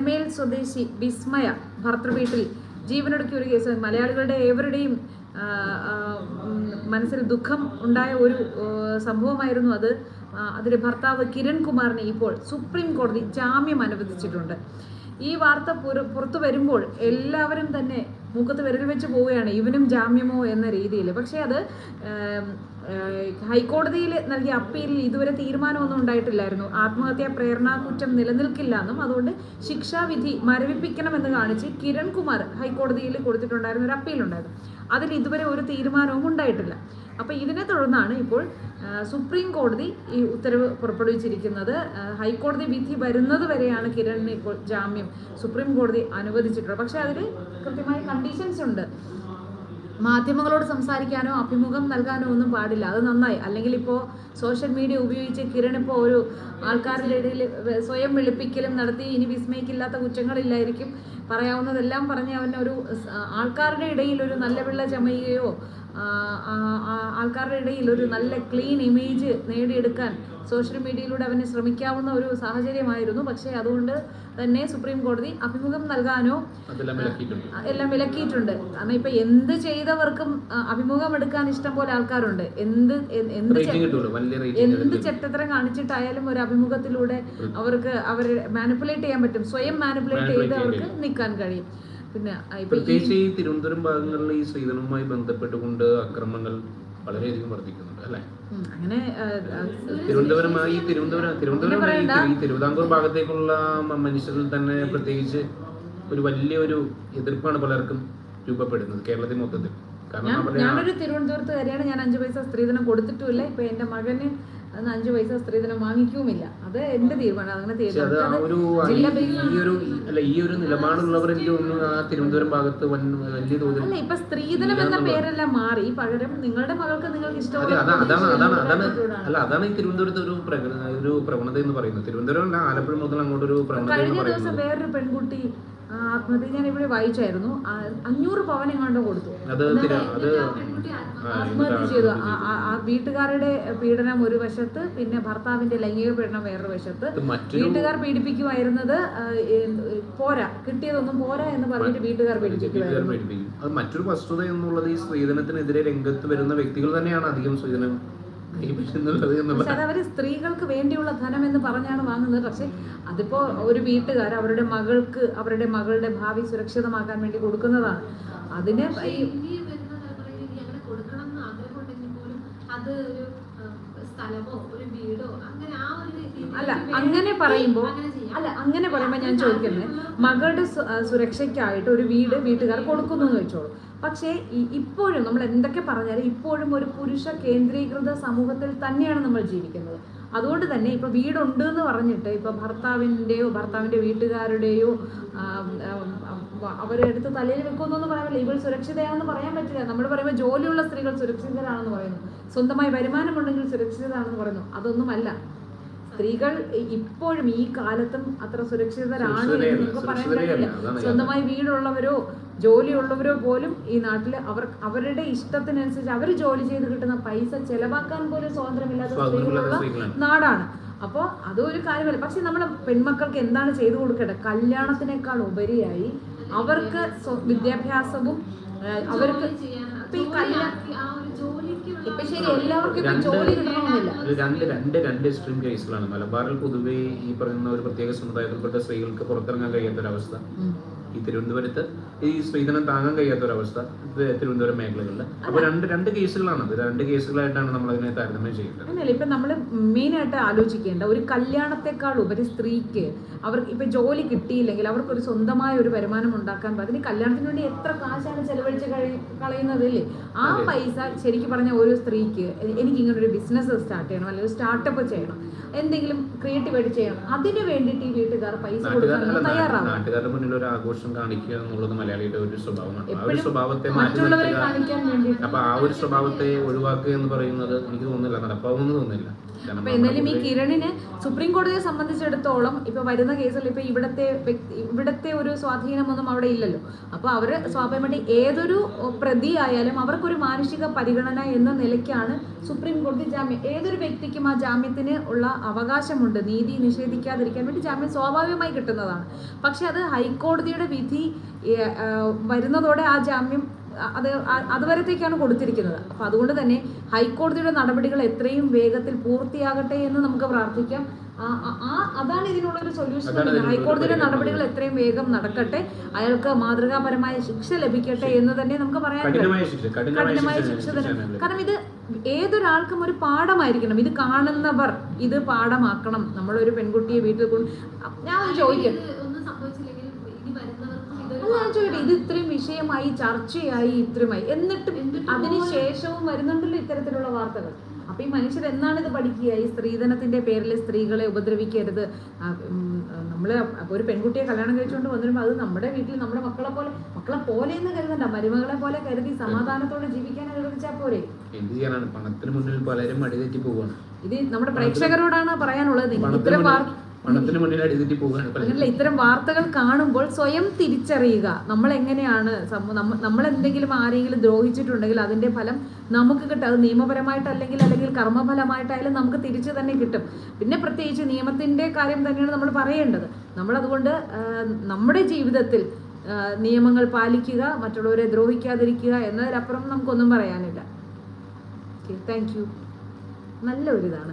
മേൽ സ്വദേശി വിസ്മയ ഭർത്തൃവീട്ടിൽ ജീവനൊടുക്കിയ ഒരു കേസ്. മലയാളികളുടെ ഏവരുടെയും മനസ്സിൽ ദുഃഖം ഉണ്ടായ ഒരു സംഭവമായിരുന്നു അത്. അതിന്റെ ഭർത്താവ് കിരൺ കുമാറിനെ ഇപ്പോൾ സുപ്രീം കോടതി ജാമ്യം അനുവദിച്ചിട്ടുണ്ട്. ഈ വാർത്ത പുറ- പുറത്തു വരുമ്പോൾ എല്ലാവരും തന്നെ മുഖത്ത് വിരൽ വെച്ച് പോവുകയാണ്. ഇവനും ജാമ്യമോ എന്ന രീതിയിൽ. പക്ഷേ അത് ഹൈക്കോടതിയിൽ നൽകിയ അപ്പീലിൽ ഇതുവരെ തീരുമാനമൊന്നും ഉണ്ടായിട്ടില്ലായിരുന്നു. ആത്മഹത്യാ പ്രേരണാ കുറ്റം നിലനിൽക്കില്ല എന്നും അതുകൊണ്ട് ശിക്ഷാവിധി മരവിപ്പിക്കണമെന്ന് കാണിച്ച് കിരൺകുമാർ ഹൈക്കോടതിയിൽ കൊടുത്തിട്ടുണ്ടായിരുന്ന ഒരു അപ്പീലുണ്ടായിരുന്നു അതിൽ ഇതുവരെ ഒരു തീരുമാനവും ഉണ്ടായിട്ടില്ല. അപ്പോൾ ഇതിനെ തുടർന്നാണ് ഇപ്പോൾ സുപ്രീം കോടതി ഈ ഉത്തരവ് പുറപ്പെടുവിച്ചിരിക്കുന്നത്. ഹൈക്കോടതി വിധി വരുന്നത് വരെയാണ് കിരണിന് ഇപ്പോൾ ജാമ്യം സുപ്രീം കോടതി അനുവദിച്ചിട്ടുള്ളത്. പക്ഷേ അതിൽ കൃത്യമായ കണ്ടീഷൻസ് ഉണ്ട്. മാധ്യമങ്ങളോട് സംസാരിക്കാനോ അഭിമുഖം നൽകാനോ ഒന്നും പാടില്ല. അത് നന്നായി. അല്ലെങ്കിൽ ഇപ്പോൾ സോഷ്യൽ മീഡിയ ഉപയോഗിച്ച് കിരൺ ഇപ്പോൾ ഒരു ആൾക്കാരുടെ ഇടയിൽ സ്വയം വെളുപ്പിക്കലും നടത്തി ഇനി വിസ്മയിക്കില്ലാത്ത കുറ്റങ്ങളില്ലായിരിക്കും പറയാവുന്നതെല്ലാം പറഞ്ഞ് അവൻ ഒരു ആൾക്കാരുടെ ഇടയിൽ ഒരു നല്ല പിള്ള ചമയുകയോ ആൾക്കാരുടെ ഇടയിൽ ഒരു നല്ല ക്ലീൻ ഇമേജ് നേടിയെടുക്കാൻ സോഷ്യൽ മീഡിയയിലൂടെ അവന് ശ്രമിക്കാവുന്ന ഒരു സാഹചര്യമായിരുന്നു. പക്ഷേ അതുകൊണ്ട് തന്നെ സുപ്രീം കോടതി അഭിമുഖം നൽകാനോ എല്ലാം വിലക്കിയിട്ടുണ്ട്. കാരണം ഇപ്പൊ എന്ത് ചെയ്തവർക്കും അഭിമുഖം എടുക്കാൻ ഇഷ്ടം പോലെ ആൾക്കാരുണ്ട്. എന്ത് എന്ത് എന്ത് ചെറ്റത്തരം കാണിച്ചിട്ടായാലും ഒരു അഭിമുഖത്തിലൂടെ അവർക്ക് അവരെ മാനിപ്പുലേറ്റ് ചെയ്യാൻ പറ്റും. സ്വയം മാനിപ്പുലേറ്റ് ചെയ്ത് അവർക്ക് നിൽക്കാൻ കഴിയും. പിന്നെ പ്രത്യേകിച്ച് ഈ തിരുവനന്തപുരം ഭാഗങ്ങളിൽ ഈ സ്ത്രീധനവുമായി ബന്ധപ്പെട്ടുകൊണ്ട് അക്രമങ്ങൾ വളരെയധികം വർദ്ധിക്കുന്നുണ്ട് അല്ലെ? അങ്ങനെ തിരുവനന്തപുരമായി തിരുവനന്തപുരം തിരുവനന്തപുരം ഈ തിരുവിതാംകൂർ ഭാഗത്തേക്കുള്ള മനുഷ്യരിൽ തന്നെ പ്രത്യേകിച്ച് ഒരു വലിയൊരു എതിർപ്പാണ് പലർക്കും രൂപപ്പെടുന്നത് കേരളത്തിൽ മൊത്തത്തിൽ. കാരണം ഞാൻ കാര്യമാണ് ഞാനൊരു തിരുവനന്തപുരത്തുകാരിയാണ്. ഞാൻ അഞ്ചു പൈസ സ്ത്രീധനം കൊടുത്തിട്ടുമില്ല. ഇപ്പൊ എന്റെ മകന് അന്ന് അഞ്ചു പൈസ സ്ത്രീധനം വാങ്ങിക്കുമില്ല. അത് എന്റെ തീരുമാനം അങ്ങനെ തീരുമാനം. അല്ല ഇപ്പൊ സ്ത്രീധനം എന്ന പേരെല്ലാം മാറി. പകരം നിങ്ങളുടെ മകൾക്ക് നിങ്ങൾക്ക് അതാണ് അല്ല അതാണ് ഈ തിരുവനന്തപുരത്ത് ഒരു ഒരു പ്രവണത എന്ന് പറയുന്നത്. തിരുവനന്തപുരം ആലപ്പുഴ മുതൽ അങ്ങോട്ട് ഒരു പ്രവണത എന്ന് കഴിഞ്ഞ ദിവസം വേറൊരു പെൺകുട്ടി ആത്മഹത്യ ഞാൻ ഇവിടെ വായിച്ചായിരുന്നു. അഞ്ഞൂറ് പവൻ എങ്ങാണ്ടോ കൊടുത്തു. ആത്മഹത്യ ചെയ്തു. വീട്ടുകാരുടെ പീഡനം ഒരു വശത്ത് പിന്നെ ഭർത്താവിന്റെ ലൈംഗിക പീഡനം വേറൊരു വശത്ത്. വീട്ടുകാർ പീഡിപ്പിക്കുമായിരുന്നത് പോരാ. കിട്ടിയതൊന്നും പോരാ എന്ന് പറഞ്ഞിട്ട് വീട്ടുകാർ പീഡിപ്പിക്കും. അത് മറ്റൊരു വസ്തുത എന്നുള്ളത് ഈ സ്ത്രീധനത്തിനെതിരെ രംഗത്ത് വരുന്ന വ്യക്തികൾ തന്നെയാണ് അധികം സ്ത്രീധനം പക്ഷെ അതവര് സ്ത്രീകൾക്ക് വേണ്ടിയുള്ള ധനം എന്ന് പറഞ്ഞാണ് വാങ്ങുന്നത് പക്ഷെ അതിപ്പോ ഒരു വീട്ടുകാർ അവരുടെ മകൾക്ക് അവരുടെ മകളുടെ ഭാവി സുരക്ഷിതമാക്കാൻ വേണ്ടി കൊടുക്കുന്നതാണ് അതിന് ഈ വരുന്ന തലമുറയിൽ അങ്ങനെ കൊടുക്കണം എന്ന് ആഗ്രഹമുണ്ടെങ്കിൽ പോലും അത് ഒരു സ്ഥലമോ ഒരു വീടോ അങ്ങനെ ആ ഒരു രീതിയിൽ അല്ല അങ്ങനെ പറയുമ്പോൾ ചെയ്യാം. അല്ല അങ്ങനെ പറയുമ്പോൾ ഞാൻ ചോദിക്കുന്നത് മകളുടെ സുരക്ഷയ്ക്കായിട്ട് ഒരു വീട് വീട്ടുകാർ കൊടുക്കുന്നു എന്ന് വെച്ചോളൂ പക്ഷേ ഇപ്പോഴും നമ്മൾ എന്തൊക്കെ പറഞ്ഞാലും ഇപ്പോഴും ഒരു പുരുഷ കേന്ദ്രീകൃത സമൂഹത്തിൽ തന്നെയാണ് നമ്മൾ ജീവിക്കുന്നത്. അതുകൊണ്ട് തന്നെ ഇപ്പോൾ വീടുണ്ട് എന്ന് പറഞ്ഞിട്ട് ഇപ്പോൾ ഭർത്താവിന്റെയോ ഭർത്താവിന്റെ വീട്ടുകാരുടെയോ അവരെടുത്ത് തലയിൽ തലയിൽ വെക്കുമെന്നൊന്നും പറയാൻ പറ്റില്ല. ഇവൾ സുരക്ഷിതയാണെന്ന് പറയാൻ പറ്റില്ല. നമ്മൾ പറയുമ്പോൾ ജോലിയുള്ള സ്ത്രീകൾ സുരക്ഷിതരാണെന്ന് പറയുന്നു. സ്വന്തമായി വരുമാനമുണ്ടെങ്കിൽ സുരക്ഷിതരാണെന്ന് പറയുന്നു. അതൊന്നുമല്ല. സ്ത്രീകൾ ഇപ്പോഴും ഈ കാലത്തും അത്ര സുരക്ഷിതരാണ് എന്ന് നമുക്ക് പറയാൻ കഴിയില്ല. സ്വന്തമായി വീടുള്ളവരോ ജോലിയുള്ളവരോ പോലും ഈ നാട്ടിൽ അവർ അവരുടെ ഇഷ്ടത്തിനനുസരിച്ച് അവർ ജോലി ചെയ്ത് കിട്ടുന്ന പൈസ ചെലവാക്കാൻ പോലും സ്വാതന്ത്ര്യമില്ലാത്ത സ്ത്രീകളുള്ള നാടാണ്. അപ്പോൾ അതൊരു കാര്യമല്ല. പക്ഷെ നമ്മൾ പെൺമക്കൾക്ക് എന്താണ് ചെയ്തു കൊടുക്കേണ്ടത്? കല്യാണത്തിനേക്കാൾ ഉപരിയായി അവർക്ക് വിദ്യാഭ്യാസവും അവർക്ക് ഇപ്പൊ ഈ കല്യാണം ആ ഒരു ജോലിക്കുള്ള ഇപ്പൊ ശരി എല്ലാവർക്കും ജോലി കിട്ടണമെന്നില്ല. രണ്ട് രണ്ട് രണ്ട് എക്സ്ട്രീം കേസുകളാണ് മലബാറിൽ പൊതുവേ ഈ പറയുന്ന ഒരു പ്രത്യേക സമുദായത്തിൽപ്പെട്ട സ്ത്രീകൾക്ക് പുറത്തിറങ്ങാൻ കഴിയാത്തൊരവസ്ഥ. ഈ തിരുവനന്തപുരത്ത്. ഈ സ്ത്രീധനം താങ്ങാൻ കഴിയാത്തൊരവസ്ഥ ഒരവസ്ഥ തിരുവനന്തപുരം മേഖലകളിൽ അപ്പൊ രണ്ട് രണ്ട് കേസുകളാണ് അത് രണ്ട് കേസുകളായിട്ടാണ് നമ്മൾ അതിനെ താരതമ്യം ചെയ്യുന്നത് അല്ല ഇപ്പൊ നമ്മൾ മെയിനായിട്ട് ആലോചിക്കേണ്ട ഒരു കല്യാണത്തെക്കാൾ ഉപരി സ്ത്രീക്ക് അവർക്ക് ഇപ്പൊ ജോലി കിട്ടിയില്ലെങ്കിൽ അവർക്ക് ഒരു സ്വന്തമായ ഒരു വരുമാനം ഉണ്ടാക്കാൻ അതിന് കല്യാണത്തിന് വേണ്ടി എത്ര കാശാണ് ചെലവഴിച്ച് കളയുന്നതല്ലേ? ആ പൈസ ശരിക്കും പറഞ്ഞ ഒരു സ്ത്രീക്ക് എനിക്ക് ഇങ്ങനെ ഒരു ബിസിനസ് സ്റ്റാർട്ട് ചെയ്യണം അല്ലെങ്കിൽ സ്റ്റാർട്ടപ്പ് ചെയ്യണം. എന്തെങ്കിലും ക്രിയേറ്റീവ് ആയിട്ട് ചെയ്യണം. അതിന് വേണ്ടിയിട്ട് ഈ വീട്ടുകാർ പൈസ കൊടുക്കാൻ തയ്യാറാണ് തയ്യാറാവും നാട്ടുകാരുടെ മുന്നിൽ ഒരു ആഘോഷം കാണിക്കുക എന്നുള്ളത് മലയാളിയുടെ ഒരു സ്വഭാവമാണ്. ആ ഒരു സ്വഭാവത്തെ മാറ്റി നിർത്തുക. അപ്പൊ ആ ഒരു സ്വഭാവത്തെ ഒഴിവാക്കുക എന്ന് പറയുന്നത് എനിക്ക് തോന്നുന്നില്ല. നടപ്പാവുമെന്ന് തോന്നുന്നില്ല. അപ്പൊ എന്തായാലും ഈ കിരണിന് സുപ്രീം കോടതിയെ സംബന്ധിച്ചിടത്തോളം ഇപ്പൊ വരുന്ന കേസിൽ ഇപ്പൊ ഇവിടത്തെ ഇവിടത്തെ ഒരു സ്വാധീനമൊന്നും അവിടെ ഇല്ലല്ലോ. അപ്പൊ അവർ സ്വാഭാവികമായിട്ട് ഏതൊരു പ്രതി ആയാലും അവർക്കൊരു മാനുഷിക പരിഗണന എന്ന നിലയ്ക്കാണ് സുപ്രീം കോടതി ജാമ്യം. ഏതൊരു വ്യക്തിക്കും ആ ജാമ്യത്തിന് ഉള്ള അവകാശമുണ്ട്. നീതി നിഷേധിക്കാതിരിക്കാൻ വേണ്ടി ജാമ്യം സ്വാഭാവികമായി കിട്ടുന്നതാണ്. പക്ഷെ അത് ഹൈക്കോടതിയുടെ വിധി വരുന്നതോടെ ആ ജാമ്യം അത് അതുവരത്തേക്കാണ് കൊടുത്തിരിക്കുന്നത്. അപ്പോൾ അതുകൊണ്ട് തന്നെ ഹൈക്കോടതിയുടെ നടപടികൾ എത്രയും വേഗത്തിൽ പൂർത്തിയാകട്ടെ എന്ന് നമുക്ക് പ്രാർത്ഥിക്കാം. ആ- അതാണ് ഇതിനുള്ള ഒരു സൊല്യൂഷൻ ഹൈക്കോടതിയുടെ നടപടികൾ എത്രയും വേഗം നടക്കട്ടെ. അയാൾക്ക് മാതൃകാപരമായ ശിക്ഷ ലഭിക്കട്ടെ എന്ന് തന്നെ നമുക്ക് പറയാൻ. കഠിനമായ ശിക്ഷ തന്നെ കാരണം ഇത് ഏതൊരാൾക്കും ഒരു പാഠമായിരിക്കണം. ഇത് കാണുന്നവർ ഇത് പാഠമാക്കണം. നമ്മളൊരു പെൺകുട്ടിയെ വീട്ടിൽ കൊണ്ട് ഞാൻ ചോദിക്കാം ഇത് ഒന്നും സംഭവിച്ചില്ലെങ്കിലും ഇനി ഞാൻ ചോദിക്കട്ടെ ഇത് ഇത്രയും വിഷയമായി ചർച്ചയായി ഇത്രയുമായി. എന്നിട്ടും അതിനുശേഷവും വരുന്നുണ്ടല്ലോ ഇത്തരത്തിലുള്ള വാർത്തകൾ. അപ്പൊ ഈ മനുഷ്യർ എന്നാണ് ഇത് പഠിക്കുക? ഈ സ്ത്രീധനത്തിന്റെ പേരിൽ സ്ത്രീകളെ ഉപദ്രവിക്കരുത്. നമ്മൾ നമ്മൾ അപ്പൊ ഒരു പെൺകുട്ടിയെ കല്യാണം കഴിച്ചുകൊണ്ട് വന്നിരുമ്പോൾ അത് നമ്മുടെ വീട്ടിൽ നമ്മുടെ മക്കളെ പോലെ മക്കളെ പോലെ എന്ന് കരുതണ്ട. മരുമകളെ പോലെ കരുതി സമാധാനത്തോടെ ജീവിക്കാൻ അനുവദിച്ചാൽ പോരെ. എന്ത് ചെയ്യാനാണ്? പണത്തിന് മുന്നിൽ പലരും അടിതെറ്റി പോവാണ് ഇത് നമ്മുടെ പ്രേക്ഷകരോടാണ് പറയാനുള്ളത്. ഇത്തരം പണത്തിന് മുന്നിൽ അടിതെറ്റി പോവുകയാണ് ഇത്തരം വാർത്തകൾ കാണുമ്പോൾ സ്വയം തിരിച്ചറിയുക. നമ്മൾ എങ്ങനെയാണ് നമ്മൾ എന്തെങ്കിലും ആരെങ്കിലും ദ്രോഹിച്ചിട്ടുണ്ടെങ്കിൽ അതിന്റെ ഫലം നമുക്ക് കിട്ടും. അത് നിയമപരമായിട്ടല്ലെങ്കിൽ അല്ലെങ്കിൽ കർമ്മഫലമായിട്ടായാലും നമുക്ക് തിരിച്ചു തന്നെ കിട്ടും. പിന്നെ പ്രത്യേകിച്ച് നിയമത്തിന്റെ കാര്യം തന്നെയാണ് നമ്മൾ പറയേണ്ടത്. നമ്മൾ അതുകൊണ്ട് നമ്മുടെ ജീവിതത്തിൽ നിയമങ്ങൾ പാലിക്കുക മറ്റുള്ളവരെ ദ്രോഹിക്കാതിരിക്കുക എന്നതിലപ്പുറം നമുക്കൊന്നും പറയാനില്ല. താങ്ക് യു നല്ല ഒരു ഇതാണ്